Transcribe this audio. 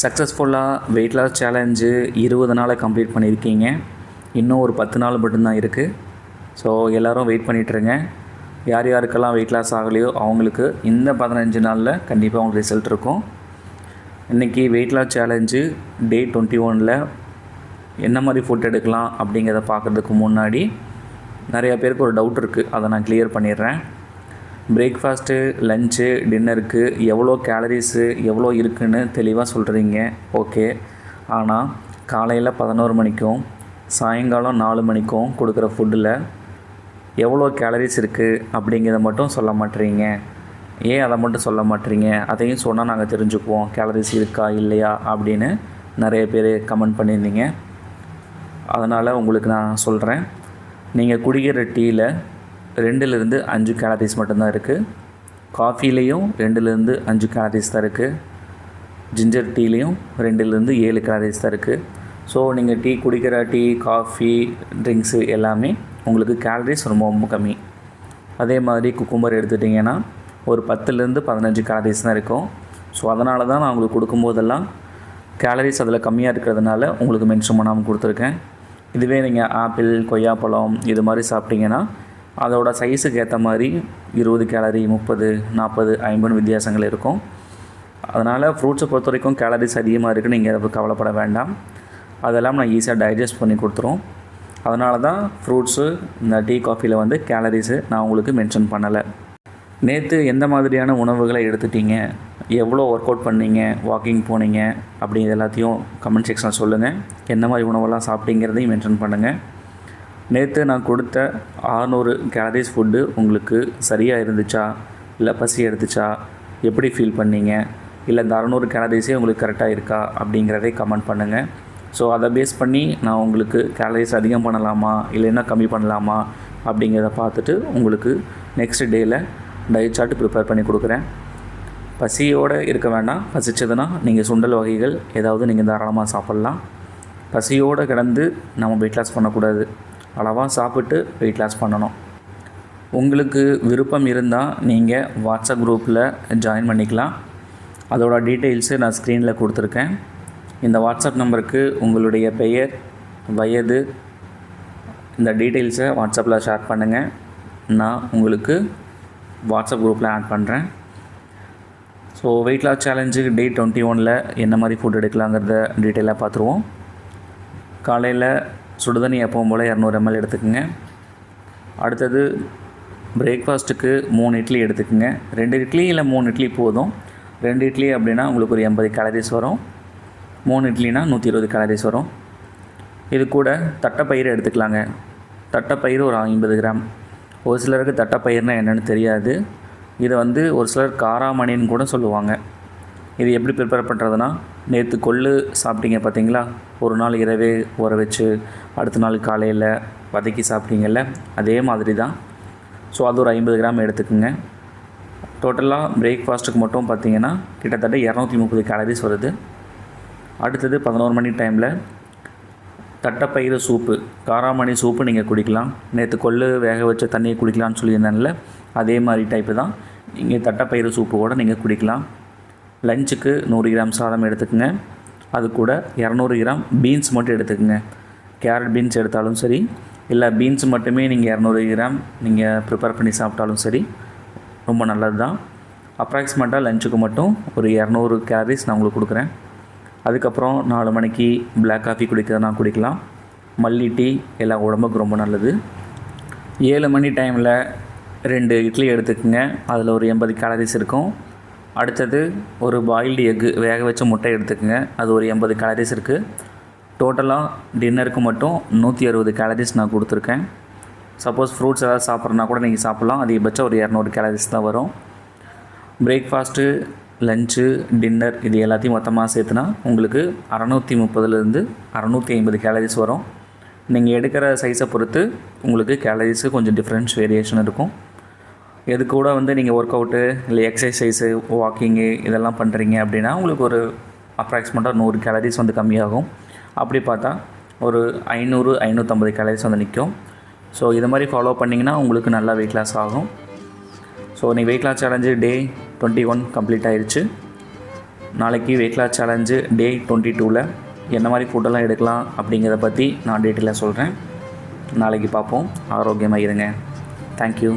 சக்ஸஸ்ஃபுல்லாக wait loss challenge இருபது நாளை கம்ப்ளீட் பண்ணியிருக்கீங்க. இன்னும் ஒரு பத்து நாள் மட்டும்தான் இருக்குது ஸோ எல்லோரும் வெயிட் பண்ணிகிட்ருங்க யார் யாருக்கெல்லாம் வெயிட் லாஸ் ஆகலையோ அவங்களுக்கு இந்த பதினஞ்சு நாளில் கண்டிப்பாக அவங்களுக்கு ரிசல்ட் இருக்கும். இன்றைக்கி weight loss challenge day twenty ஒனில் என்ன மாதிரி ஃபுட் எடுக்கலாம் அப்படிங்கிறத பார்க்குறதுக்கு முன்னாடி நிறையா பேருக்கு ஒரு டவுட் இருக்குது அதை நான் கிளியர் பண்ணிடுறேன். பிரேக்ஃபாஸ்ட்டு லஞ்சு டின்னருக்கு எவ்வளோ கேலரிஸு எவ்வளோ இருக்குதுன்னு தெளிவாக சொல்கிறீங்க ஓகே ஆனால் காலையில் பதினோரு மணிக்கும் சாயங்காலம் நாலு மணிக்கும் கொடுக்குற ஃபுட்டில் எவ்வளோ கேலரிஸ் இருக்குது அப்படிங்கிறத மட்டும் சொல்ல மாட்டேறீங்க ஏன் அதை மட்டும் சொல்ல மாட்டேறீங்க அதையும் சொன்னால் நாங்கள் தெரிஞ்சுக்குவோம். கேலரிஸ் இருக்கா இல்லையா அப்படின்னு நிறைய பேர் கமெண்ட் பண்ணியிருந்தீங்க. அதனால் உங்களுக்கு நான் சொல்கிறேன் நீங்கள் குடிக்கிற டீயில் ரெண்டுலேருந்து அஞ்சு கேலரிஸ் மட்டும்தான் இருக்குது காஃபிலேயும் ரெண்டுலேருந்து அஞ்சு கேலரிஸ் தான் இருக்குது ஜிஞ்சர் டீலையும் ரெண்டுலேருந்து ஏழு கேலரிஸ் தான் இருக்குது ஸோ நீங்கள் டீ குடிக்கிற டீ காஃபி ட்ரிங்க்ஸு எல்லாமே உங்களுக்கு கேலரிஸ் ரொம்ப ரொம்ப கம்மி. அதே மாதிரி குக்கும்பர் எடுத்துட்டிங்கன்னா ஒரு பத்துலேருந்து பதினஞ்சு கேலரிஸ் தான் இருக்கும். ஸோ அதனால தான் நான் உங்களுக்கு கொடுக்கும்போதெல்லாம் கேலரிஸ் அதில் கம்மியாக இருக்கிறதுனால உங்களுக்கு மென்ஷன் பண்ணாமல் கொடுத்துருக்கேன். இதுவே நீங்கள் ஆப்பிள் கொய்யாப்பழம் இது மாதிரி சாப்பிட்டிங்கன்னா அதோட சைஸுக்கு ஏற்ற மாதிரி இருபது கேலரி முப்பது நாற்பது ஐம்பது வித்தியாசங்கள் இருக்கும். அதனால் ஃப்ரூட்ஸை பொறுத்த வரைக்கும் கேலரிஸ் அதிகமாக இருக்குன்னு நீங்கள் அதை கவலைப்பட வேண்டாம். அதெல்லாம் நான் ஈஸியாக டைஜஸ்ட் பண்ணி கொடுத்துரும். அதனால தான் ஃப்ரூட்ஸு இந்த டீ காஃபியில் வந்து கேலரிஸு நான் உங்களுக்கு மென்ஷன் பண்ணலை. நேற்று எந்த மாதிரியான உணவுகளை எடுத்துட்டீங்க? எவ்வளோ ஒர்க் அவுட் பண்ணீங்க? வாக்கிங் போனீங்க? அப்படி எல்லாத்தையும் கமெண்ட் செக்ஷனில் சொல்லுங்கள் என்ன மாதிரி உணவெல்லாம் சாப்பிட்டீங்கிறதையும் மென்ஷன் பண்ணுங்கள் நேற்று நான் கொடுத்த 600 கேலரிஸ் ஃபுட்டு உங்களுக்கு சரியாக இருந்துச்சா? இல்லை பசி எடுத்துச்சா? எப்படி ஃபீல் பண்ணீங்க? இல்லை இந்த அறநூறு கேலரிஸே உங்களுக்கு கரெக்டாக இருக்கா? அப்படிங்கிறதே கமெண்ட் பண்ணுங்கள் ஸோ அதை பேஸ் பண்ணி நான் உங்களுக்கு கேலரிஸ் அதிகம் பண்ணலாமா? இல்லைன்னா கம்மி பண்ணலாமா? அப்படிங்கிறத பார்த்துட்டு உங்களுக்கு நெக்ஸ்ட் டேயில் டயட் சார்ட் ப்ரிப்பேர் பண்ணி கொடுக்குறேன். பசியோடு இருக்க வேண்டாம். பசிச்சதுன்னா நீங்கள் சுண்டல் வகைகள் ஏதாவது நீங்கள் தாராளமாக சாப்பிட்லாம். பசியோடு கிடந்து நம்ம வெயிட் லாஸ் பண்ணக்கூடாது. அளவாக சாப்பிட்டு வெயிட் லாஸ் பண்ணணும். உங்களுக்கு விருப்பம் இருந்தால் நீங்கள் வாட்ஸ்அப் குரூப்பில் ஜாயின் பண்ணிக்கலாம். அதோட டீட்டெயில்ஸு நான் ஸ்க்ரீனில் கொடுத்துருக்கேன். இந்த வாட்ஸ்அப் நம்பருக்கு உங்களுடைய பெயர் வயது இந்த டீட்டெயில்ஸை வாட்ஸ்அப்பில் ஷேர் பண்ணுங்கள் நான் உங்களுக்கு வாட்ஸ்அப் குரூப்பில் ஆட் பண்ணுறேன் so weight loss challenge day twenty ஒனில் என்ன மாதிரி ஃபுட் எடுக்கலாங்கிறத டீட்டெயிலாக பார்த்துருவோம். காலையில் சுடுதண்ணி எப்பவும் போல் இரநூறு எம்எல் எடுத்துக்கோங்க. அடுத்தது பிரேக்ஃபாஸ்ட்டுக்கு மூணு இட்லி எடுத்துக்கோங்க. ரெண்டு இட்லி இல்லை மூணு இட்லி போதும். ரெண்டு இட்லி அப்படின்னா உங்களுக்கு ஒரு எண்பது கேலரிஸ் வரும். மூணு இட்லினா நூற்றி இருபது கேலரிஸ் வரும். இது கூட தட்டைப்பயிறு எடுத்துக்கலாங்க. தட்டைப்பயிறு ஒரு ஐம்பது கிராம். ஒரு சிலருக்கு தட்டைப்பயிர்னால் என்னென்னு தெரியாது. இதை வந்து ஒரு சிலர் காராமணின்னு கூட சொல்லுவாங்க. இது எப்படி ப்ரிப்பேர் பண்ணுறதுனா நேற்று கொள்ளு சாப்பிட்டீங்க பார்த்தீங்களா? ஒரு நாள் இரவே ஊற வச்சு அடுத்த நாள் காலையில் வதக்கி சாப்பிட்டீங்கல்ல? அதே மாதிரி தான். ஸோ அது ஒரு ஐம்பது கிராம் எடுத்துக்கோங்க. டோட்டலாக பிரேக்ஃபாஸ்ட்டுக்கு மட்டும் பார்த்தீங்கன்னா கிட்டத்தட்ட இரநூத்தி முப்பது கேலரிஸ் வருது. அடுத்தது பதினோரு மணி டைமில் தட்டப்பயிறு சூப்பு காராமணி சூப்பு நீங்கள் குடிக்கலாம். நேற்று கொள்ளு வேக வச்ச தண்ணியை குடிக்கலாம்னு சொல்லியிருந்தேன்ல அதே மாதிரி டைப்பு தான். நீங்கள் தட்டப்பயிறு சூப்பு கூட நீங்கள் குடிக்கலாம். லஞ்சுக்கு நூறு கிராம் சாதம் எடுத்துக்கோங்க. அது கூட இரநூறு கிராம் பீன்ஸ் மட்டும் எடுத்துக்கோங்க. கேரட் பீன்ஸ் எடுத்தாலும் சரி இல்லை பீன்ஸ் மட்டுமே நீங்கள் இரநூறு கிராம் நீங்கள் ப்ரிப்பேர் பண்ணி சாப்பிட்டாலும் சரி ரொம்ப நல்லது தான் அப்ராக்சிமேட்டாக லஞ்சுக்கு மட்டும் ஒரு இரநூறு கேலரிஸ் நான் உங்களுக்கு கொடுக்குறேன். அதுக்கப்புறம் நாலு மணிக்கு பிளாக் காஃபி குடிக்கிறதுனா குடிக்கலாம். மல்லி டீ எல்லாம் உடம்புக்கு ரொம்ப நல்லது. ஏழு மணி டைமில் ரெண்டு இட்லி எடுத்துக்கோங்க. அதில் ஒரு எண்பது கேலரிஸ் இருக்கும். அடுத்தது ஒரு பாயில்டு எக்கு வேக வச்ச முட்டை எடுத்துக்கோங்க. அது ஒரு எண்பது கேலரிஸ் இருக்குது டோட்டலாக டின்னருக்கு மட்டும் நூற்றி அறுபது கேலரிஸ் நான் கொடுத்துருக்கேன். சப்போஸ் ஃப்ரூட்ஸ் ஏதாவது சாப்பிட்றனா கூட நீங்கள் சாப்பிட்லாம். அதிகபட்சம் ஒரு இரநூறு கேலரிஸ் தான் வரும். பிரேக்ஃபாஸ்ட்டு லஞ்சு டின்னர் இது எல்லாத்தையும் மொத்தமாக சேர்த்துனா உங்களுக்கு அறநூற்றி முப்பதுலேருந்து அறநூற்றி ஐம்பது கேலரிஸ் வரும். நீங்கள் எடுக்கிற சைஸை பொறுத்து உங்களுக்கு கேலரிஸு கொஞ்சம் டிஃப்ரென்ஸ் வேரியேஷன் இருக்கும். எது கூட வந்து நீங்கள் ஒர்க் அவுட்டு இல்லை எக்ஸசைஸு வாக்கிங்கு இதெல்லாம் பண்ணுறீங்க அப்படின்னா உங்களுக்கு ஒரு அப்ராக்சிமேட்டாக நூறு கேலரிஸ் வந்து கம்மியாகும். அப்படி பார்த்தா ஒரு ஐநூறு ஐநூற்றம்பது கேலரிஸ் வந்து நிற்கும் ஸோ இது மாதிரி ஃபாலோ பண்ணிங்கன்னா உங்களுக்கு நல்லா வெயிட் லாஸ் ஆகும். ஸோ நீ weight loss challenge day twenty one complete ஆயிடுச்சு நாளைக்கு weight loss challenge day twenty டூவில் என்ன மாதிரி ஃபுட்டெல்லாம் எடுக்கலாம் அப்படிங்கிறத பற்றி நான் டீட்டெயிலாக சொல்கிறேன் நாளைக்கு பார்ப்போம். ஆரோக்கியமாக இருங்க. தேங்க்யூ